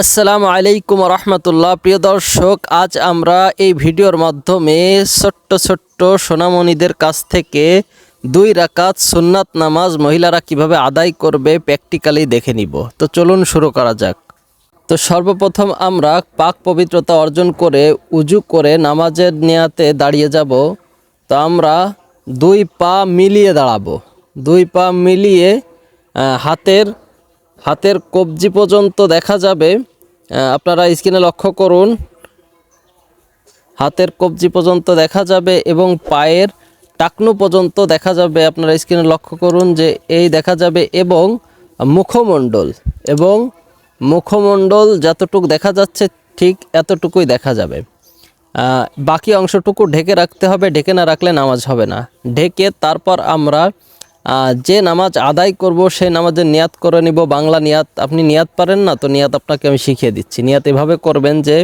আসসালামু আলাইকুম রহমতুল্লাহ। প্রিয় দর্শক, আজ আমরা এই ভিডিওর মাধ্যমে ছোট্ট ছোট্ট সোনামণিদের কাছ থেকে দুই রাকাত সুন্নাত নামাজ মহিলারা কীভাবে আদায় করবে প্র্যাকটিক্যালি দেখে নিব। তো চলুন শুরু করা যাক। তো সর্বপ্রথম আমরা পাক পবিত্রতা অর্জন করে উজু করে নামাজের নেয়াতে দাঁড়িয়ে যাব। তো আমরা দুই পা মিলিয়ে দাঁড়াবো। দুই পা মিলিয়ে হাতের হাতের কবজি পর্যন্ত দেখা যাবে। আপনারা স্ক্রিনে লক্ষ্য করুন। হাতের কবজি পর্যন্ত দেখা যাবে এবং পায়ের টাকনু পর্যন্ত দেখা যাবে। আপনারা স্ক্রিনে লক্ষ্য করুন যে এই দেখা যাবে এবং মুখমণ্ডল এবং মুখমণ্ডল যতটুকু দেখা যাচ্ছে ঠিক এতটুকুই দেখা যাবে। বাকি অংশটুকু ঢেকে রাখতে হবে। ঢেকে না রাখলে নামাজ হবে না। ঢেকে তারপর আমরা যে নামাজ আদায় করব সেই নামাজের নিয়াত করে নিব, বাংলা নিয়াত আপনি নিয়াত পারেন না, তো নিয়াত আপনাকে আমি শিখিয়ে দিচ্ছি। নিয়াত এভাবে করবেন যে,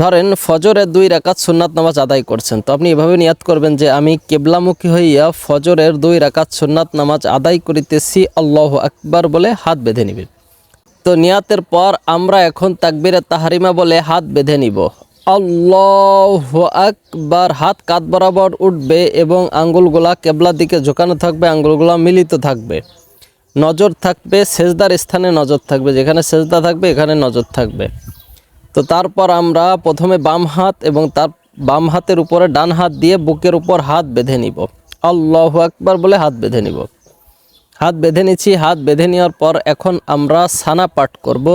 ধরেন ফজরের দুই রাকাত সুন্নাত নামাজ আদায় করছেন, তো আপনি এভাবে নিয়াত করবেন যে, আমি কেবলামুখী হইয়া ফজরের দুই রাকাত সুন্নাত নামাজ আদায় করিতেছি, আল্লাহ আকবার বলে হাত বেঁধে নিবেন। তো নিয়াতের পর আমরা এখন তাকবিরে তাহারিমা বলে হাত বেঁধে নিব। আল্লাহ আকবার, হাত কাত বরাবর উঠবে এবং আঙ্গুলগুলা কেবলার দিকে ঝোঁকানো থাকবে, আঙ্গুলগুলা মিলিত থাকবে। নজর থাকবে, সেজদার স্থানে নজর থাকবে, যেখানে সেজদা থাকবে, এখানে নজর থাকবে। তো তারপর আমরা প্রথমে বাম হাত এবং তার বাম হাতের উপরে ডান হাত দিয়ে বুকের উপর হাত বেঁধে নিব। আল্লাহ আকবার বলে হাত বেঁধে নিব। হাত বেঁধে নিচ্ছি, হাত বেঁধে নেওয়ার পর এখন আমরা সানা পাঠ করব।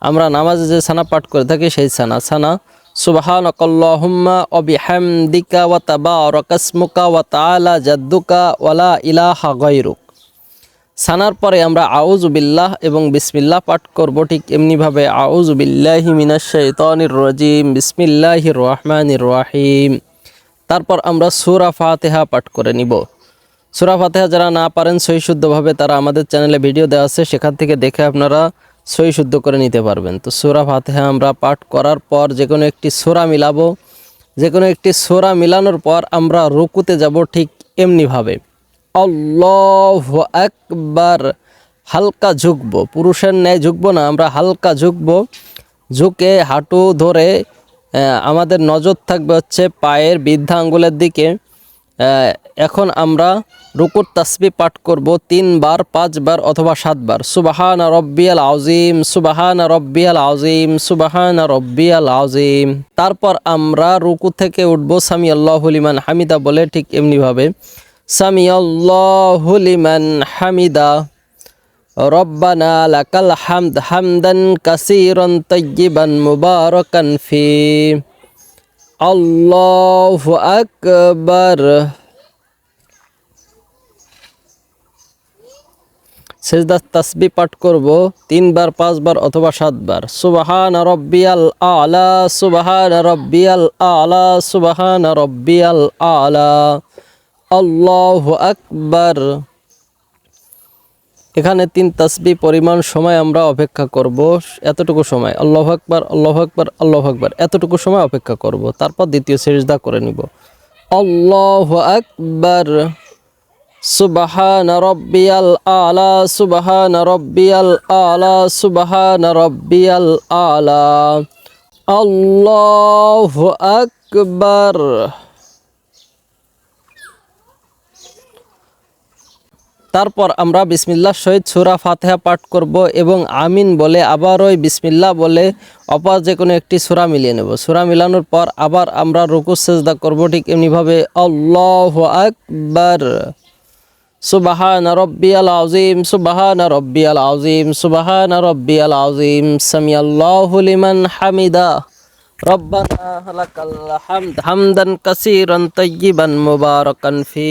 আমরা নামাজে যে সানা পাঠ করে থাকি, সেই সানা সানা আল্লাহুম্মা অবিহামদিকা ওয়া তাবারাকাসমুকা ওয়া তাআলা জাদ্দুকা ওয়ালা ইলাহা গায়রুক। সানার পরে আমরা আউযু বিল্লাহ এবং বিসমিল্লাহ পাঠ করব, ঠিক এমনিভাবে আউযু বিল্লাহি মিনাশ শাইতানির রাজিম, বিসমিল্লাহির রহমানির রহিম। তারপর আমরা সুরা ফাতেহা পাঠ করে নিব। সুরা ফাতেহা যারা না পারেন, সহিশুদ্ধভাবে তারা আমাদের চ্যানেলে ভিডিও দেওয়া আছে, সেখান থেকে দেখে আপনারা সহি শুদ্ধ করে নিতে পারবেন। তো সূরা ফাতিহা আমরা পাঠ করার পর যে কোনো একটি সোরা মিলাবো যে কোনো একটি সোরা মিলানোর পর আমরা রুকুতে যাব ঠিক এমনিভাবে। আল্লাহ একবার হালকা ঝুঁকবো, পুরুষের ন্যায় ঝুঁকবো না, আমরা হালকা ঝুঁকবো। ঝুঁকে হাঁটু ধরে আমাদের নজর থাকবে হচ্ছে পায়ের বৃদ্ধা আঙ্গুলের দিকে। এখন আমরা রুকুর তাসবি পাঠ করব তিনবার, পাঁচবার অথবা সাতবার। সুবাহান রব্বিয়াল আউজিম সুবাহান রব্বিয়াল আউজিম সুবাহান রব্বিয়াল আউজিম তারপর আমরা রুকু থেকে উঠব সামি আল্লাহুলিমান হামিদা বলে ঠিক এমনিভাবে। সামি আল্লাহুলিমান হামিদা। রব্বানা লাকাল হামদ হামদান কাসিরান তাইয়িবান মুবারাকান ফি। আল্লাহু আকবার সেজদা তাসবি পাঠ করব তিনবার, পাঁচবার অথবা সাতবার। সুবাহান রব্বিয়াল আলা, সুবাহান রব্বিয়াল আলা, সুবাহান রব্বিয়াল আলা। আল্লাহু আকবার। এখানে তিন তাসবি পরিমাণ সময় আমরা অপেক্ষা করব। এতটুকু সময়। আল্লাহ আকবার আল্লাহ আকবার আল্লাহ আকবার। এতটুকু সময় অপেক্ষা করব। তারপর দ্বিতীয় সেজদা করে নিব। আল্লাহ আকবার। সুবাহান রব্বিয়াল আলা, সুবাহান রব্বিয়াল আলা, সুবাহান রব্বিয়াল আলা। আল্লাহ আকবার। তারপর আমরা বিসমিল্লাহ সহিত সুরা ফাতেহা পাঠ করব এবং আমিন বলে আবার ওই বিসমিল্লাহ বলে অপর যে কোনো একটি সুরা মিলিয়ে নেব। সুরা মিলানোর পর আবার আমরা রুকু, সেজদা করব ঠিক এমনিভাবে। আল্লাহ আকবার। সুবাহান রব্বিয়াল আউজিম সুবাহান রব্বিয়াল আউজিম সুবাহান রব্বিয়াল আউজিম সামিয়াল্লাহু লিমান হামিদা। রব্বানা লাকাল হামদ হামদান কাসীরান তাইয়িবান মুবারাকান ফি।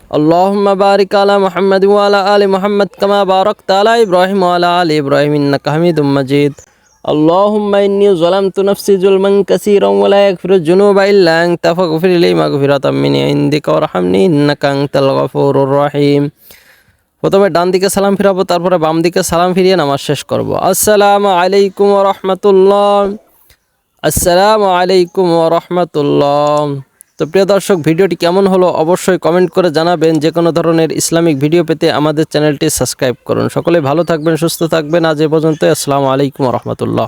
اللهم بارك على محمد وعلى آل محمد كما باركت على إبراهيم وعلى آل إبراهيم إنك حميد مجيد اللهم إني ظلمت نفسي ظلما كثيرا ولا يغفر الذنوب إلا أنت فاغفر لي مغفرة من عندك وارحمني إنك أنت الغفور الرحيم প্রথমে ডান দিকে সালাম ফিরাবো তারপরে বাম দিকে সালাম ফিরিয়ে নামাজ শেষ করব আসসালামু আলাইকুম রহমতুল্লাহ আসসালামু আলাইকুম রহমতুল্লাহ তো প্রিয় দর্শক, ভিডিওটি কেমন হলো অবশ্যই কমেন্ট করে জানাবেন। যে কোনো ধরনের ইসলামিক ভিডিও পেতে আমাদের চ্যানেলটি সাবস্ক্রাইব করুন। সকলে ভালো থাকবেন, সুস্থ থাকবেন। আজ এ পর্যন্ত আসসালামু আলাইকুম রহমতুল্লাহ।